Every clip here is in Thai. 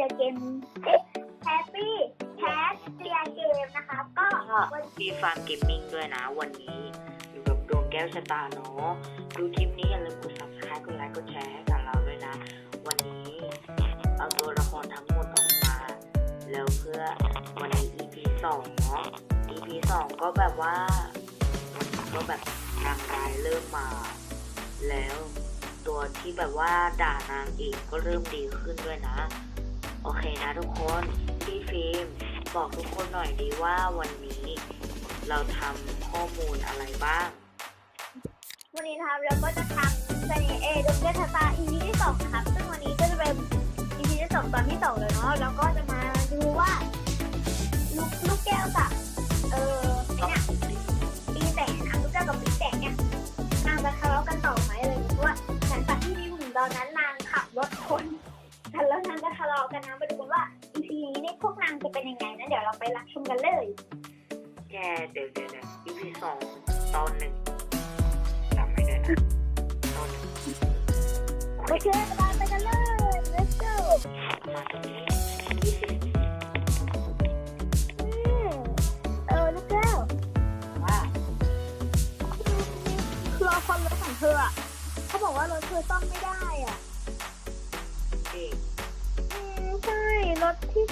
ซียเกมแฮปปี้แคสเซียเกมนะคะก็ก็วันมีฟาร์มเกมมิ่งด้วยนะวันนี้อยู่กับดวงแก้วชะตาเนาะดูคลิปนี้อย่าลืมกด subscribe กดไลค์กดแชร์ให้กับเราด้วยนะ วันนี้เอาตัวละครทั้งหมดออกมา แล้วเพื่อวันนี้ EP สองเนาะ EP สองก็แบบว่ามันก็แบบนางร้ายเริ่มมา แล้วตัวที่แบบว่าด่านางเอกก็เริ่มดีขึ้นด้วยนะ โอเคนะทุกคนพี่ฟิล์มบอกทุกคนหน่อยดีว่าวันนี้เราทำข้อมูลอะไรบ้าง วันนี้นะครับเราก็จะทำเซนเอดมเกตตา EP ที่สองนะครับ ซึ่งวันนี้ก็จะเป็น EP ที่สองตอนที่สองเลยเนาะ แล้วก็จะมาดูว่าลูกลูกแก้วกับเออไอ้เนี่ยปีแสงนะลูกแก้วกับปีแสงเนี่ยนางจะทะเลาะกันต่อไหมอะไรอย่างเงี้ยเพราะว่าหลังจากที่มีหุ่นตอนนั้นนางขับ ทะเลาะกันนะมาดูกันว่า EP นี้เนี่ยพวกนางจะเป็นยังไงนะเดี๋ยวเราไปรับชมกันเลย แกเดี๋ยวเดี๋ยวเดี๋ยว EP สองตอนหนึ่งจำไม่ได้นะตอนหนึ่งโอเคไปกันเลย let's go มาตรงนี้ยี่สิบอืมเออลูกแก้วว่าคือเอาความรถของเธออะเขาบอกว่ารถเธอซ่อมไม่ได้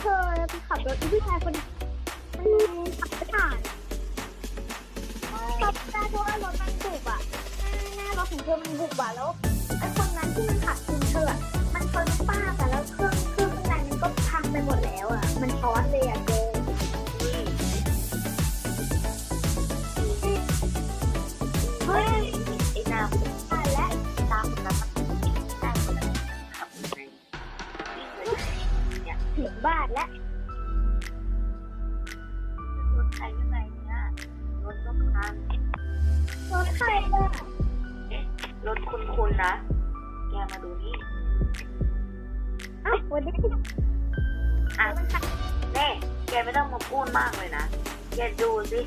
เธอไปขับรถที่ผู้ชายคนนี้มันขับไม่ผ่านขับไม่ได้เพราะว่ารถมันบุบอะหน้าหน้ารถของเธอมันบุบอะแล้วไอ้คนนั้นที่มันขับ คุณคุณนะ แกมาดูนี่อ้าววันนี้อะแน่แกไม่ต้องมาพูดมากเลยนะ แกดูสิ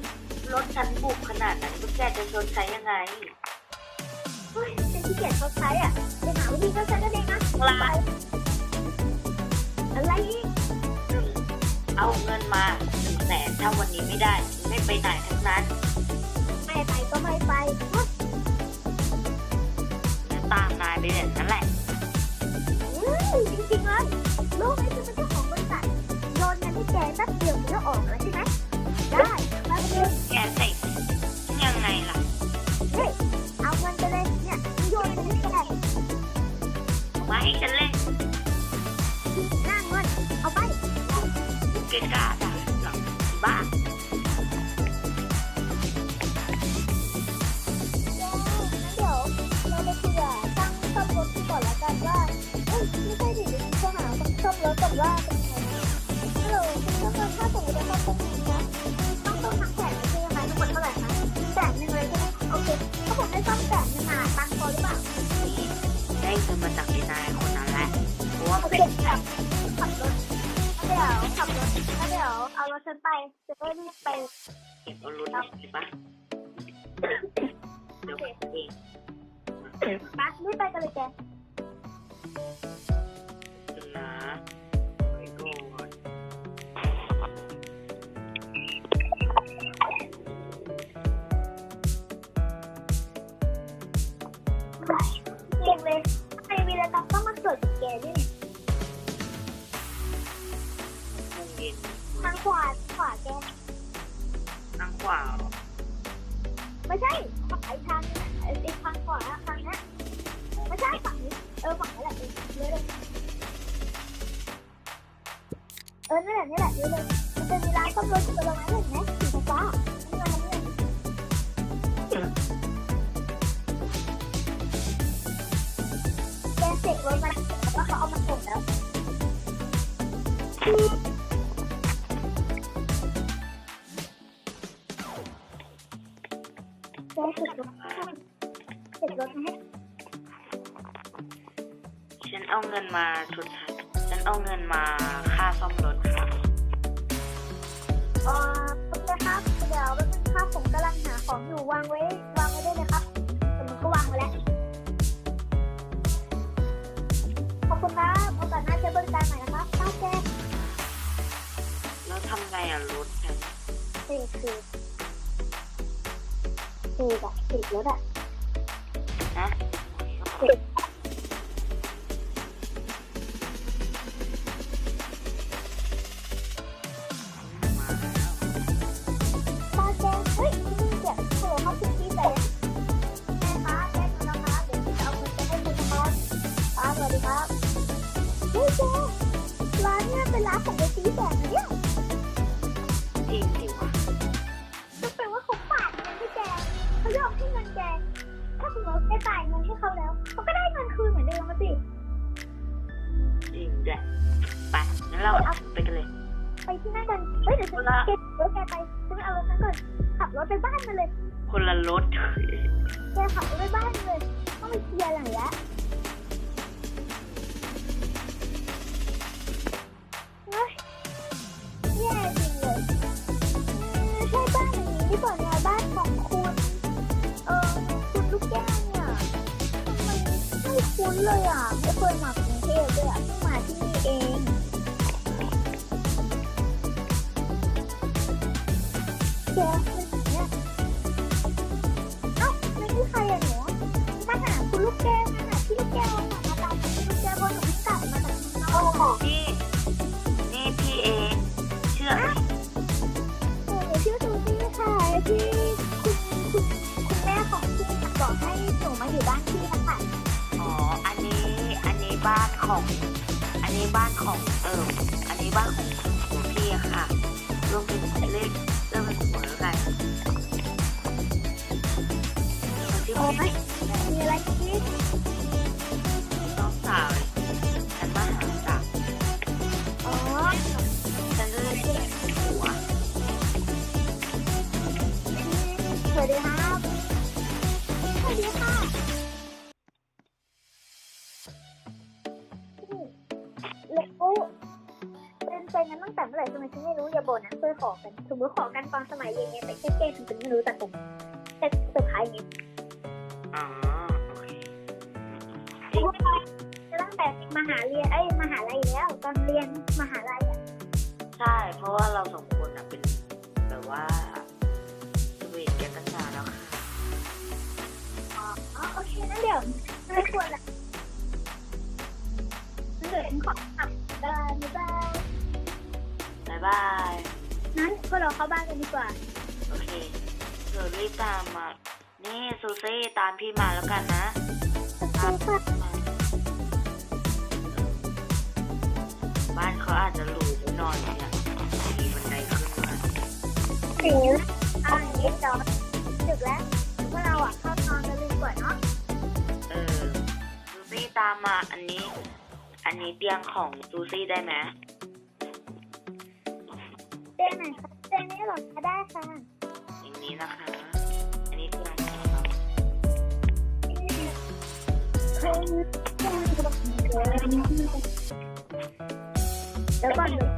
รถฉันบุกขนาดนั้นพวกแกจะชนใช้ยังไงเฮ้ยเป็นที่เกียจเขาใช้อะไปหาวิธีก็ใช้กันเองนะลาอะไรอีกหนึ่งเอาเงินมาหนึ่งแสนถ้าวันนี้ไม่ได้ ไม่ไปไหนทั้งนั้น ไม่ไปก็ไม่ไป ตามนายไปแบบนั้นแหละอืมจริงๆเลยลูกนี่คือเป็นเจ้าของบริษัทโยนเงินให้แกแป๊บเดียวมันก็ออกแล้วใช่ไหมได้แป๊บเดียวแกเสกยังไงล่ะเฮ้ยเอาเงินไปเลยเนี่ยโยนให้แกมาให้ฉันเล่นหน้าเงินเอาไปเกกล้าดาคนซ่อมรถก่อนว่าเป็นไงฮัลโหลคุณซ่อมรถถ้าสมมติว่าซ่อมตรงนี้นะต้องต้องทั้งแสนเลยใช่ไหมทั้งหมดเท่าไหร่คะแสนหนึ่งเลยใช่ไหมโอเคถ้าผมได้ซ่อมแสนหนึ่งอะตังค์พอหรือเปล่านี่ได้เงินมาจากนายคนนั้นแหละเพราะว่าเป็นขับขับรถเดี๋ยวขับรถแล้วเดี๋ยวเอารถฉันไปจะได้รีบไปเก็บเอารถมาสิปะเดี๋ยวเองปะรีบไปกันเลยแก เก่งเลยใครมีอะไรต้องต้องมาเกิดกับแกด้วยเนี่ยมุงเย็นทางขวาขวาแก ทางขวาเหรอไม่ใช่ขวาอีกทางนึงอะไอ้ไอ้ทางขวาทางเนี้ยไม่ใช่ฝั่งนี้ เออฝั่งนี้แหละเออเลยเออนี่แหละนี่แหละเดี๋ยวเลยมันจะมีร้านซ่อมรถอยู่ตรงนั้นเห็นไหมสีฟ้าๆนี่ไงนี่ไง แกเสกรถเสกรถมาให้ฉันเอาเงินมาชดใช้ฉันเอาเงินมาค่าซ่อมรถ แบ เราไปกันเลย ไปที่นั่นกัน เฮ้ยเดี๋ยวฉันเก็บรถแกไปฉันไปเอารถฉันก่อน ขับรถไปบ้านมันเลย คนละรถ แกขับรถไปบ้านมันเลย ต้องไปเคลียร์หลังแล้วเฮ้ยแย่จริงเลยอืมใช่บ้านหลังนี้หรือเปล่าเนี่ยบ้านของคุณ เออคุณลูกแก้วเนี่ยทำไมไม่คุ้นเลยอะ ไม่เคยมากรุงเทพเลยอะเพิ่งมาที่นี่เอง ของ อันนี้บ้านของเอออันนี้บ้านของของพี่อะค่ะรวมเป็นเลขเริ่มเป็นหัวแล้วกันคนที่โอ้พี่ยมีอะไรที่น้องสาวเลยฉันมาหาจากอ๋อฉันจะได้เรียกหัวสวัสดีครั ฉันไม่รู้อย่าบ่นนะเคยขอกันสมมติขอกันตอนสมัยเรียนเนี่ยแต่แค่เกมฉันไม่รู้แต่ผมแต่เซอร์ไพรส์เนี่ยอ๋อโอเคตั้งแต่มหาเรียนไอ้ยมหาลัยแล้วตอนเรียนมหาลัยอะใช่ เพราะว่าเราสองคนอะเป็นแบบว่าสวีทกันตั้งนานแล้วค่ะอ๋อโอเคนั่นเดี๋ยวไม่ควรละงั้นเดี๋ยวฉันขอขับได้บ๊ายบาย บ๊ายบาย งั้นพวกเราเข้าบ้านกันดีกว่า โอเคเดี๋ยวรีบตามมา นี่ซูซี่ตามพี่มาแล้วกันนะ ตามพี่มาบ้านเขาอาจจะหรูไปหน่อยเนี่ยมีบันไดขึ้นมาถึงอ่าอย่างนี้เดี๋ยวดึกแล้วพวกเราอะเข้านอนกันเลยดีกว่าเนาะ เออซูซี่ตามมาอันนี้ อันนี้เตียงของซูซี่ได้ไหม เต้นไหนคะเต้นนี้หรอคะได้ค่ะอย่างนี้นะคะ อันนี้เตียงของเราเดี๋ยวก่อนเดี๋ยว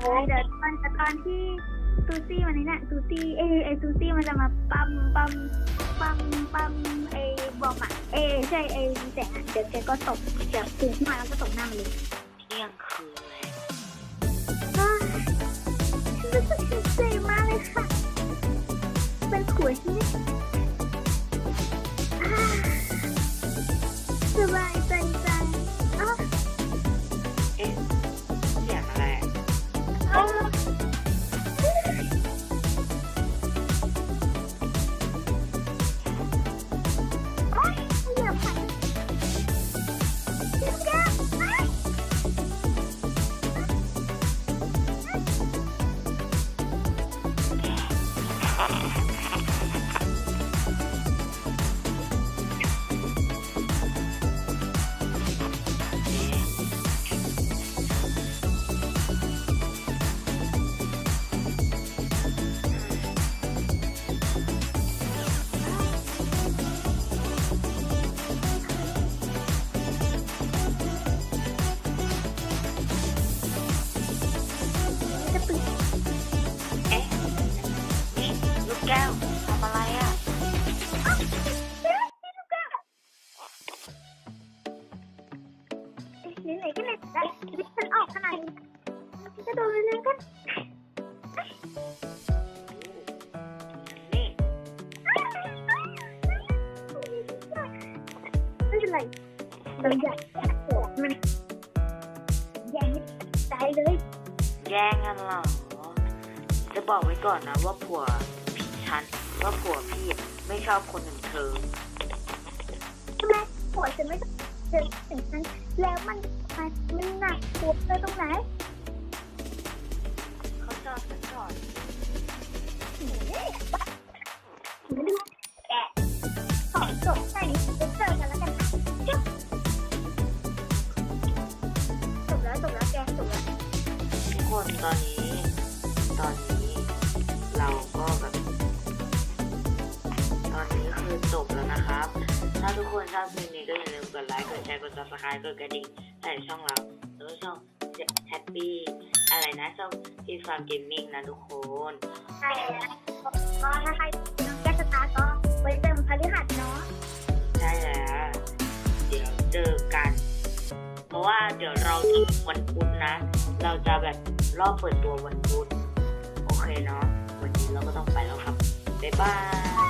เลยเดี๋ยวตอนตอนที่ซูซี่วันนี้เนี่ยซูซี่เอไอซูซี่มันจะมาปั๊มปั๊มปั๊มปั๊มไอบอมอะเอใช่ไอแสงอะเดี๋ยวแกก็ตกแบบพุ่งขึ้นมาแล้วก็ตกหน้ามันเลยเที่ยงคืนเลยอ้าวฉันรู้สึกเสียใจมากเลยค่ะ ฉันจะโดนเรื่องกันนี่ไม่เป็นไรเราอยากแก้โกรธมันแย่งไม่ใจเลย แย่งกันเหรอ จะบอกไว้ก่อนนะว่าผัวพี่ฉันว่าผัวพี่ไม่ชอบคนอย่างเธอใช่ไหมหัวฉันไม่ต้องเจอถึงฉันแล้วมันมันมันหนักปวดเลยตรงไหน ตอนนี้เราก็แบบตอนนี้คือจบแล้วนะครับ ถ้าทุกคนชอบคลิปนี้ก็อย่าลืมกดไลค์กดแชร์กด subscribe กดกระดิ่งใส่ช่องเราแล้วก็ช่องแฮปปี้อะไรนะช่องทีฟาร์มเกมมิ่งนะทุกคนใช่แล้วก็ถ้าใครน้องแก้สตาร์ก็ไว้เติมพฤหัสเนาะใช่แล้วเดี๋ยวเจอกัน เพราะว่าเดี๋ยวเราจะวันพุธนะ เราจะแบบรอบเปิดตัววันพุธ เคเนาะวันนี้เราก็ต้องไปแล้วครับบ๊ายบาย